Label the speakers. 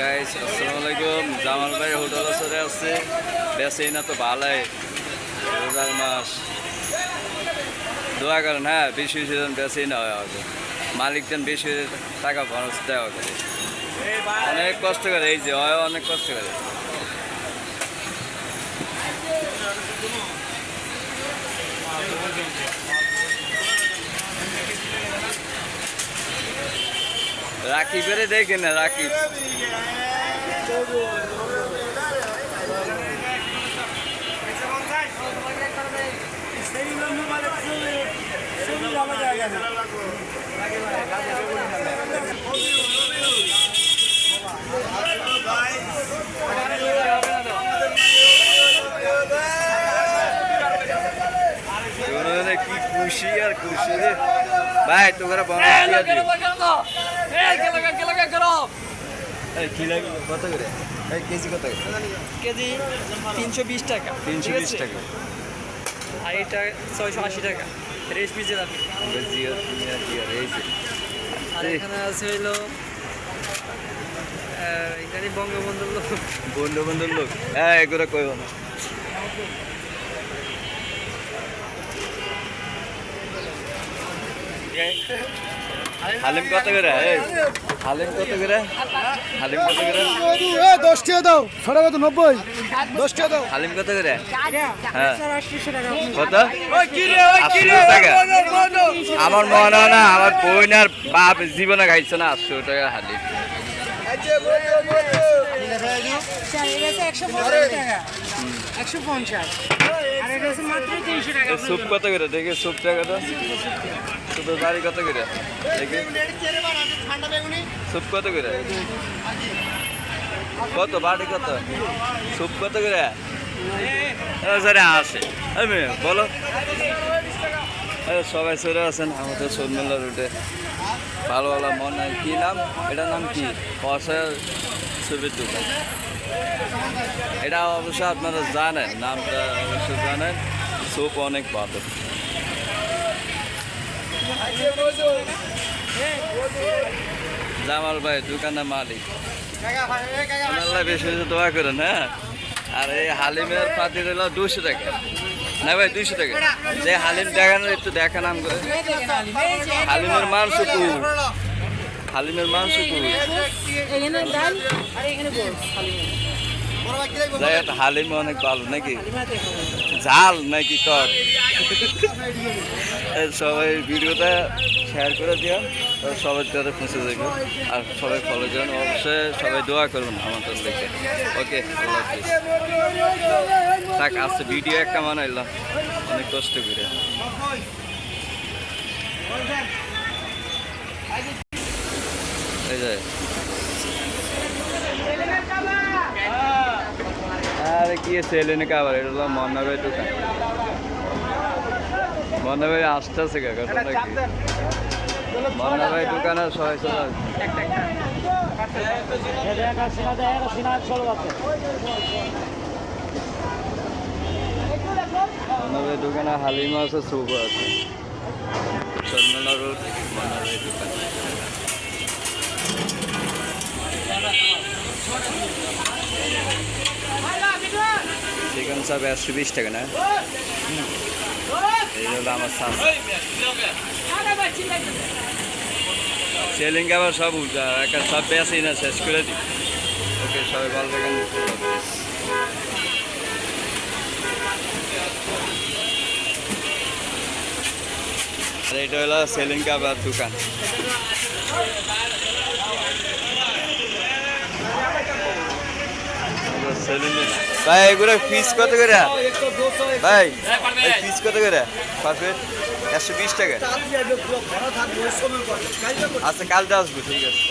Speaker 1: Guys আসসালামু আলাইকুম hotel আসরে আছে বেসেই না তো ভালাই। রোজার মাস। দোয়া করেন হ্যাঁ বেশি বেশি জন বেসেই না হয় হবে মালিক যেন বেশি টাকা খরচ দেওয়া করে অনেক কষ্ট করে, এই যে, হয় অনেক কষ্ট করে। রাকিবেরে দেখে না রাকিব। কি খুশি আর খুশি রে। ভাই তোমরা বন্ধ কত করে? কেজি কত
Speaker 2: কেজি তিনশো বিশ টাকা
Speaker 1: তিনশো বিশ টাকা।
Speaker 2: আর এটা ছয়শো আশি টাকা রেশমি জিলাপি আর এখানে আছে হইল আহ, এখানে বঙ্গবন্ধুর লোক।
Speaker 1: বন্ধু লোক। হ্যাঁ এগুলো কইব না। হালিম কত করে? এই হালিম কত করে? হালিম কত করে?
Speaker 3: দশ টাকা দাও সাড়ে কত? নব্বই। দশ টাকা দাও।
Speaker 1: হালিম কত করে? হ্যাঁ। কত? আমার মনে হয় না আমার বোন আর বাপ জীবনে খাইছে না আটশো টাকা হালিম। এ স্যুপ কত করে? দেখি স্যুপ টাকাটা স্যুপের বাড়ি কত করে? স্যুপ কত করে? কত? বাড়ি কত? স্যুপ কত করে? স্যার আসে। আমি বলো। সবাই সরে আছেন আমাদের সন্মেলা রুটে। ভালো ভালো মন কি নাম? এটার নাম কি? অসহায় ছবির দোকান। এটা অবশ্য আপনারা জানেন, নামটা অবশ্য জানেন। স্যুপ অনেক ভালো জামাল ভাই, দোকানের মালিক। বেশি বেশি দোয়া করেন হ্যাঁ? আর এই হালিমের পাতি রইল দুশো টাকা। না ভাই, দুইশো টাকা। যে হালিম দেখানো একটু দেখা নাম করে। হালিমের মাংস কু হালিমের মাংস কু হালিম অনেক ভালো নাকি? ঝাল নাকি এই সবাই ভিডিওটা শেয়ার করে দিও সবাই তাদের পৌঁছে যাবে আর সবাই ফলো করুন অবশ্যই সবাই দোয়া করুন আমাদের দেখে। ওকে আল্লাহ হাফিজ। থাক, আজকে ভিডিও একটা বানাইলাম অনেক কষ্ট করে। এই যে আরে কি সেলেনে কাবার এটা হলো মন্না ভাই দোকান। মন্না ভাই আসতেছে কাকা তোমরা কি মন্না ভাই দোকান আর সবাই চলে দোকানে হালিমা আছে সুপ আছে। সন্মনা রোড মন্না ভাই দোকান চাপ একশো বিশ টাকা, না? এই হলো আমার সাস। সেলিং আবার সব একটা সব বেশি না, শেষ করে দিই ওকে, সবাই ভালো থাকেন। আর এটা হলো সেলিং কাবার দোকান। ভাই, এগুলো ফিস কত করে? ভাই ফিস কত করে? পারফেক্ট একশো বিশ টাকা? আচ্ছা কালকে আসব, ঠিক আছে।